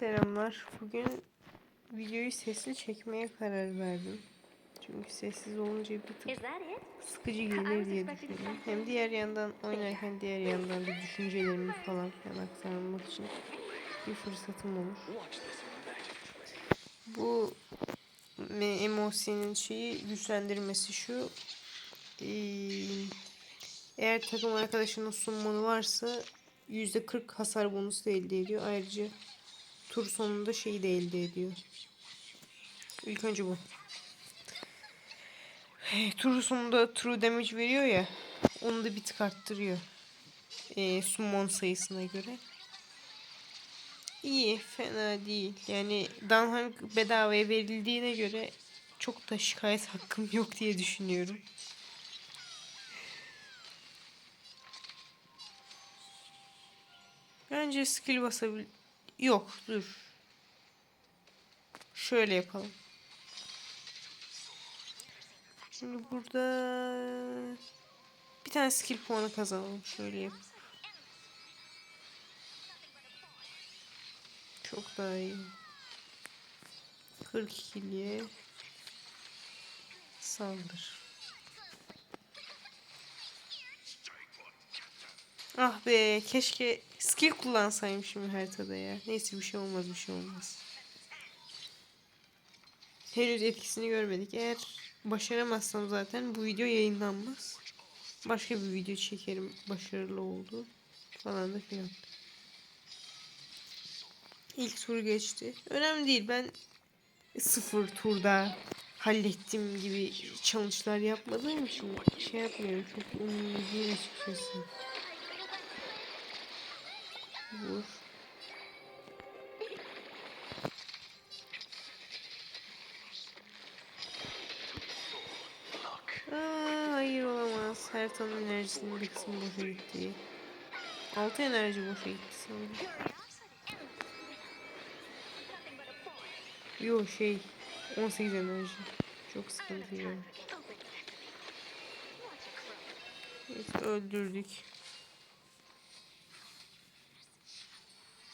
Selamlar. Bugün videoyu sesli çekmeye karar verdim. Çünkü sessiz olunca bir tık sıkıcı gelir diye düşündüm. Hem diğer yandan oynarken diğer yandan bir düşüncelerimi falan filan aktarmak için bir fırsatım olur. Bu MMOC'nin şeyi güçlendirmesi şu. Ee, eğer takım arkadaşının summonu varsa %40 hasar bonusu da elde ediyor. Ayrıca tur sonunda şeyi de elde ediyor. İlk önce bu. Eh, Tur sonunda true damage veriyor ya. Onu da bir tık arttırıyor. Ee, summon sayısına göre. İyi, fena değil. Yani Danhang bedavaya verildiğine göre çok da şikayet hakkım yok diye düşünüyorum. Bence skill basabil... Yok, dur. Şöyle yapalım. Şimdi burada bir tane skill puanı kazanalım. Şöyle yap. Çok daha iyi. 42'liye saldır. Ah be keşke skill kullansaymışım haritada ya. Neyse bir şey olmaz bir şey olmaz. Henüz etkisini görmedik. Eğer başaramazsam zaten bu video yayınlanmaz. Başka bir video çekerim başarılı oldu falan da filan. İlk tur geçti. Önemli değil ben sıfır turda hallettiğim gibi challenge'lar yapmadığım için şey yapmıyorum. Çok umurumda değil açıkçası. Vur. Aa, hayır olamaz. Haritanın enerjisinin bir kısmı boşa gitti. 6 enerji boşa gitti sanırım. Yo şey 18 enerji. Çok sıkıntı ya. Neyse öldürdük.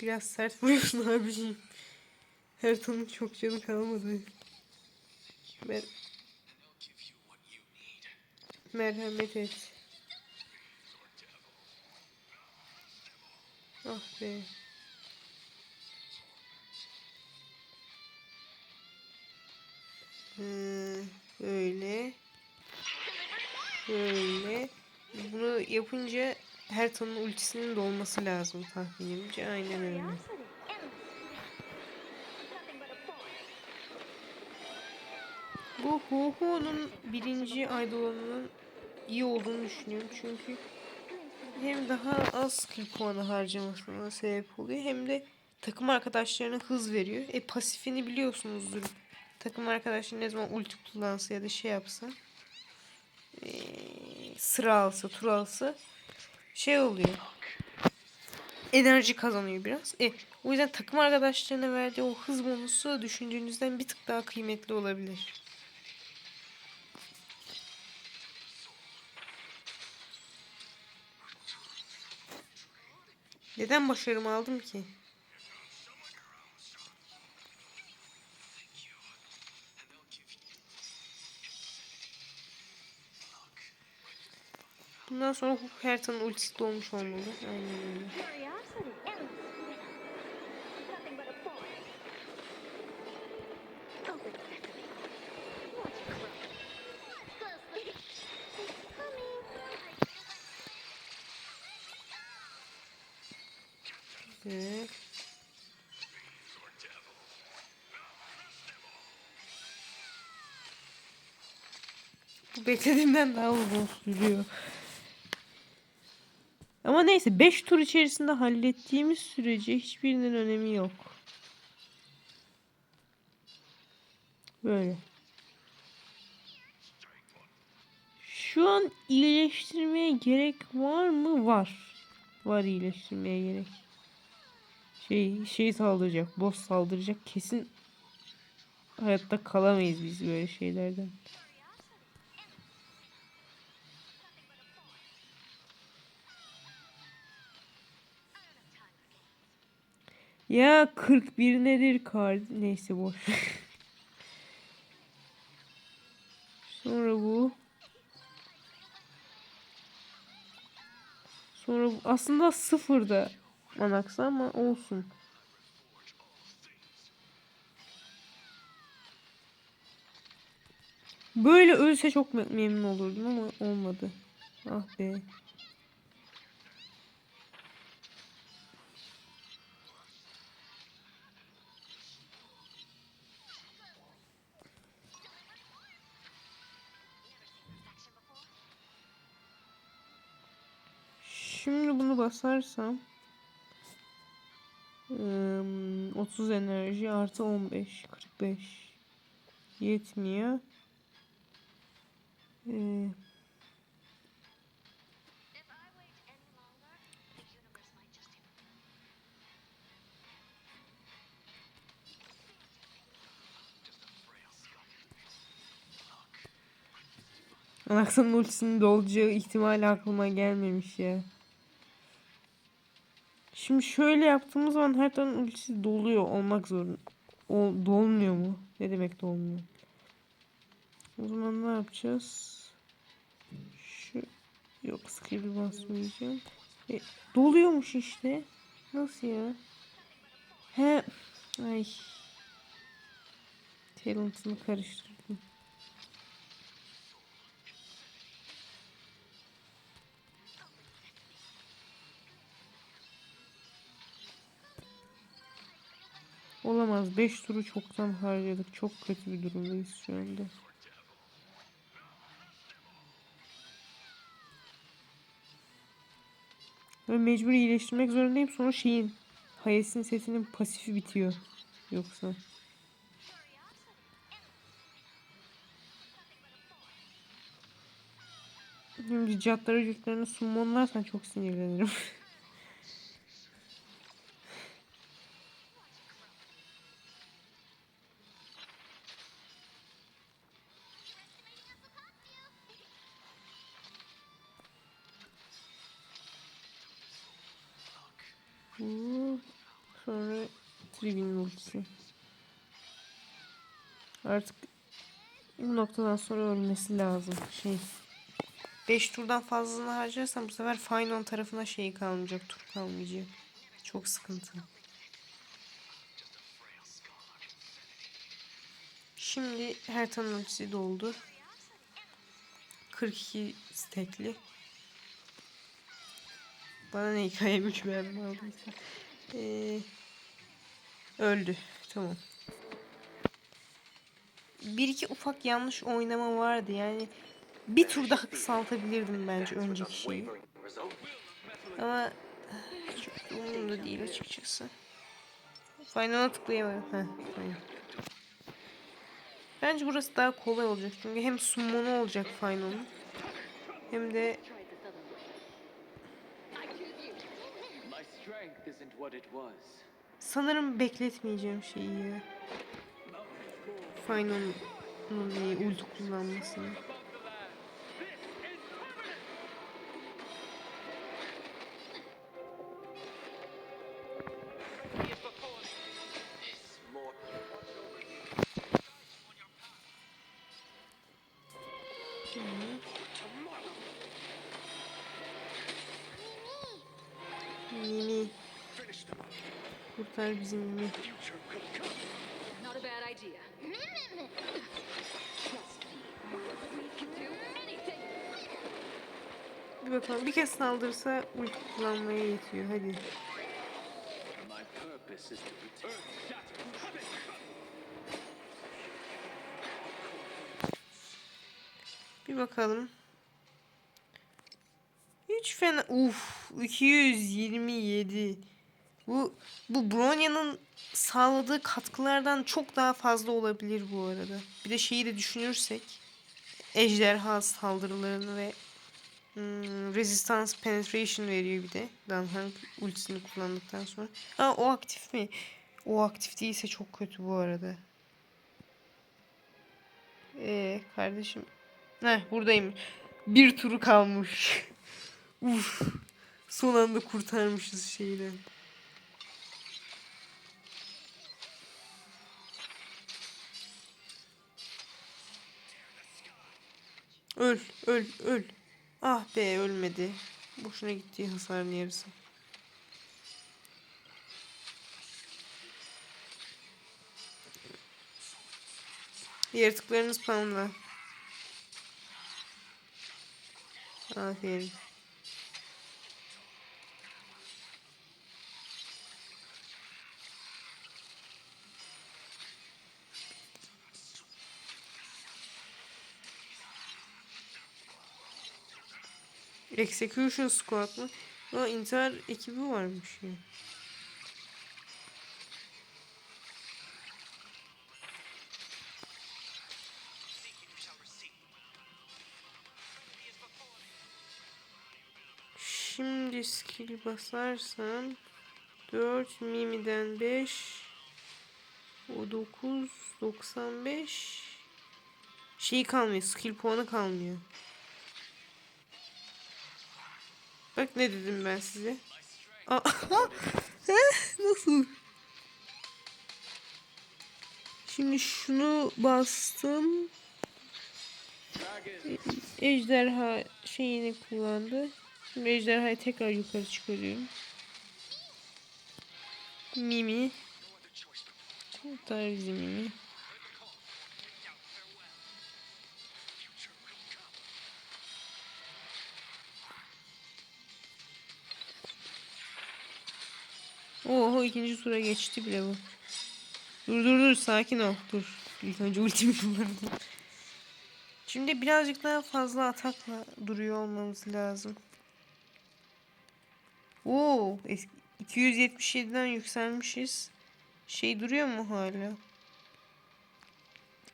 Biraz sert vuruyorsun abiciğim. Haritanın çok canı kalmadı. Mer Merhamet et. Ah be. Böyle. Böyle. Bunu yapınca her tanın ultisinin dolması lazım tahminimce. Aynen öyle. Bu Hu Hu'nun birinci aydolanının iyi olduğunu düşünüyorum. Çünkü hem daha az skill puanı harcamasına sebep oluyor hem de takım arkadaşlarına hız veriyor. E pasifini biliyorsunuzdur. Takım arkadaşları ne zaman ulti kullansa ya da şey yapsa e, sıra alsa, tur alsa şey oluyor. Enerji kazanıyor biraz. E, o yüzden takım arkadaşlarına verdiği o hız bonusu düşündüğünüzden bir tık daha kıymetli olabilir. Neden başarımı aldım ki? Bundan sonra Herta'nın ultisi dolmuş olmalı. Aynen öyle. Güzel. Bu beklediğimden daha uzun sürüyor. Ama neyse 5 tur içerisinde hallettiğimiz sürece hiçbirinin önemi yok. Böyle. Şu an iyileştirmeye gerek var mı? Var. Var iyileştirmeye gerek. Şey şey saldıracak. Boss saldıracak. Kesin hayatta kalamayız biz böyle şeylerden. Ya 41 nedir kar? Neyse boş. Sonra bu. Sonra bu. Aslında sıfırda Manaksa ama olsun. Böyle ölse çok me- memnun olurdum ama olmadı. Ah be. Şimdi bunu basarsam ım, 30 enerji artı 15 45 yetmiyor. Ee, Anaksa'nın ultisinin dolacağı ihtimali aklıma gelmemiş ya. Şimdi şöyle yaptığımız zaman her tane doluyor olmak zorunda. O dolmuyor mu? Ne demek dolmuyor? O zaman ne yapacağız? Şu yok skill'i basmayacağım. E, doluyormuş işte. Nasıl ya? He. Ay. Talent'ını karıştırdım. Olamaz. 5 turu çoktan harcadık. Çok kötü bir durumdayız şu anda. Ve mecbur iyileştirmek zorundayım. Sonra şeyin Hayes'in setinin pasifi bitiyor. Yoksa. Şimdi catları cütlerini summonlarsan çok sinirlenirim. Trivia'nın ultisi. Artık bu noktadan sonra ölmesi lazım. Şey 5 turdan fazlasını harcarsam bu sefer Final tarafına şey kalmayacak, tur kalmayacak. Çok sıkıntı. Şimdi her tanın ultisi doldu. 42 stekli. Bana ne hikaye güç verme aldıysa. Ee, öldü. Tamam. Bir iki ufak yanlış oynama vardı yani. Bir tur daha kısaltabilirdim bence önceki şeyi. Ama çok da umurumda değil açıkçası. Final'a tıklayamadım. Heh, tamam. Bence burası daha kolay olacak çünkü hem summon'u olacak Final'ın hem de sanırım bekletmeyeceğim şeyi. Final'ın ulti kullanmasını. Do anything. Bir bakalım bir kez saldırsa ulti kullanmaya yetiyor. Hadi. Bir bakalım. Hiç fena. Uf, 227. Bu bu Bronya'nın sağladığı katkılardan çok daha fazla olabilir bu arada. Bir de şeyi de düşünürsek ejderha saldırılarını ve hmm, resistance penetration veriyor bir de. Danhang ultisini kullandıktan sonra. Ha o aktif mi? O aktif değilse çok kötü bu arada. Ee kardeşim. Heh buradayım. Bir turu kalmış. Uf. Son anda kurtarmışız şeyden. Öl, öl, öl. Ah be ölmedi. Boşuna gitti hasarın yarısı. Yaratıklarınız spamla. Aferin. Execution Squad mı? Aa, intihar ekibi varmış ya. Şimdi skill basarsam 4 mimiden 5 o 9 95 şey kalmıyor skill puanı kalmıyor. Bak ne dedim ben size. Nasıl? Şimdi şunu bastım. Ejderha şeyini kullandı. Şimdi ejderhayı tekrar yukarı çıkarıyorum. Mimi. Kurtar bizi Mimi. Oho ikinci tura geçti bile bu. Dur dur dur sakin ol dur. İlk önce ultimi kullandım. Şimdi birazcık daha fazla atakla duruyor olmamız lazım. Oo, eski 277'den yükselmişiz. Şey duruyor mu hala?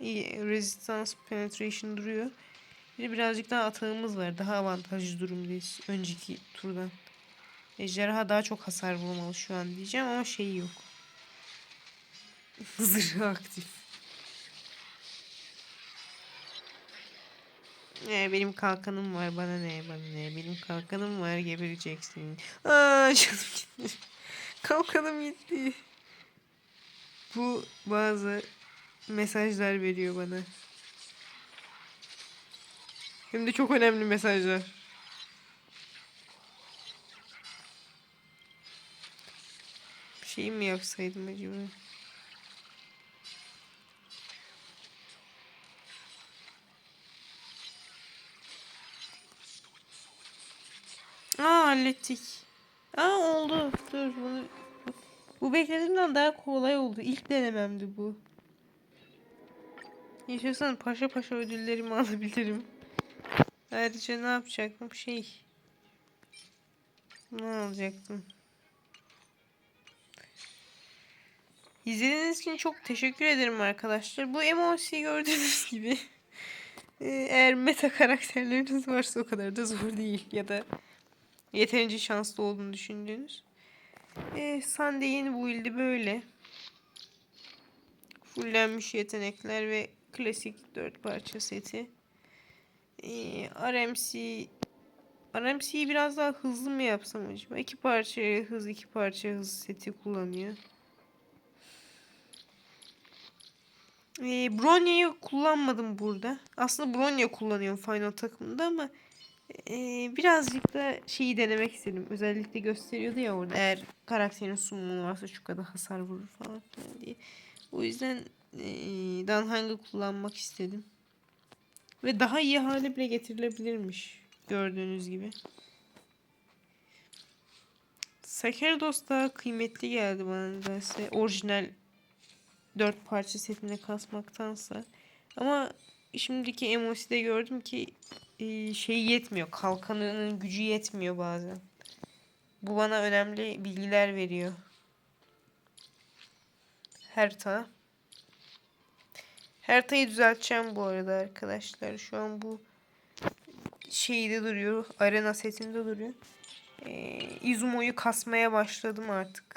İyi, resistance penetration duruyor. Bir birazcık daha atağımız var. Daha avantajlı durumdayız önceki turdan. Ejderha daha çok hasar vurmalı şu an diyeceğim ama şey yok. Zırhı aktif. Ee, benim kalkanım var bana ne bana ne benim kalkanım var gebereceksin. Aa canım gitti. Kalkanım gitti. Bu bazı mesajlar veriyor bana. Hem de çok önemli mesajlar. Şey mi yapsaydım acaba? Aa hallettik. Aa oldu. Dur bunu. Bu beklediğimden daha kolay oldu. İlk denememdi bu. Yaşasın paşa paşa ödüllerimi alabilirim. Ayrıca ne yapacaktım? Şey. Ne alacaktım? İzlediğiniz için çok teşekkür ederim arkadaşlar. Bu emoji gördüğünüz gibi. e, Eğer meta karakterleriniz varsa o kadar da zor değil. Ya da yeterince şanslı olduğunu düşündüğünüz. E, Sandey'in build'i böyle. Fullenmiş yetenekler ve klasik dört parça seti. E, RMC RMC'yi biraz daha hızlı mı yapsam acaba? İki parça hız, iki parça hız seti kullanıyor. E, Bronya'yı kullanmadım burada. Aslında Bronya kullanıyorum final takımında ama e, birazcık da şeyi denemek istedim. Özellikle gösteriyordu ya orada eğer karakterin sunumu varsa şu kadar hasar vurur falan diye. O yüzden e, Danhang'ı kullanmak istedim. Ve daha iyi hale bile getirilebilirmiş. Gördüğünüz gibi. Sakerdos daha kıymetli geldi bana nedense. Orijinal dört parça setine kasmaktansa. Ama şimdiki emojide gördüm ki e, şey yetmiyor. Kalkanının gücü yetmiyor bazen. Bu bana önemli bilgiler veriyor. Herta. Herta'yı düzelteceğim bu arada arkadaşlar. Şu an bu şeyde duruyor. Arena setinde duruyor. Ee, Izumo'yu kasmaya başladım artık.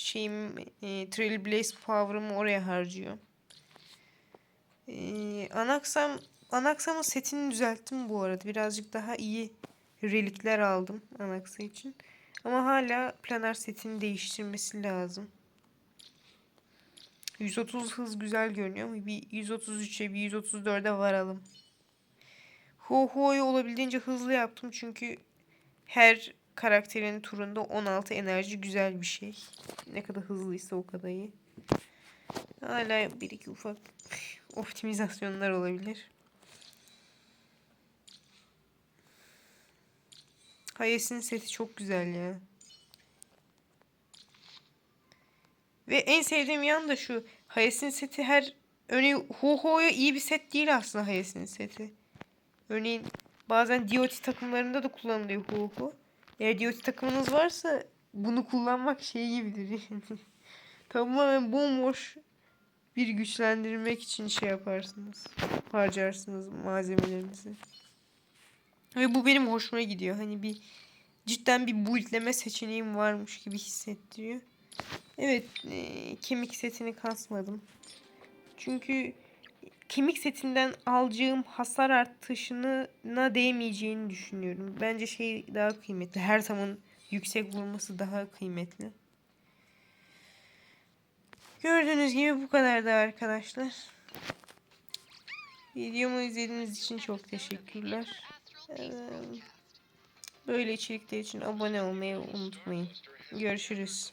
Şeyim e, Trailblaze Power'ımı oraya harcıyor. Ee, Anaxam Anaxam'ın setini düzelttim bu arada. Birazcık daha iyi relikler aldım Anaxa için. Ama hala planar setini değiştirmesi lazım. 130 hız güzel görünüyor ama bir 133'e bir 134'e varalım. Hu Hu'yu olabildiğince hızlı yaptım çünkü her karakterin turunda 16 enerji güzel bir şey. Ne kadar hızlıysa o kadar iyi. Hala bir iki ufak optimizasyonlar olabilir. Hayes'in seti çok güzel ya. Ve en sevdiğim yan da şu. Hayes'in seti her örneğin Hu Hu'ya iyi bir set değil aslında Hayes'in seti. Örneğin bazen DOT takımlarında da kullanılıyor Hu Hu. Eğer DOT takımınız varsa bunu kullanmak şey gibidir yani. Tamamen bomboş bir güçlendirmek için şey yaparsınız. Harcarsınız malzemelerinizi. Ve bu benim hoşuma gidiyor. Hani bir cidden bir buildleme seçeneğim varmış gibi hissettiriyor. Evet, eee, kemik setini kasmadım. Çünkü kemik setinden alacağım hasar artışına değmeyeceğini düşünüyorum. Bence şey daha kıymetli. Her zaman yüksek vurması daha kıymetli. Gördüğünüz gibi bu kadardı arkadaşlar. Videomu izlediğiniz için çok teşekkürler. Ee, Böyle içerikler için abone olmayı unutmayın. Görüşürüz.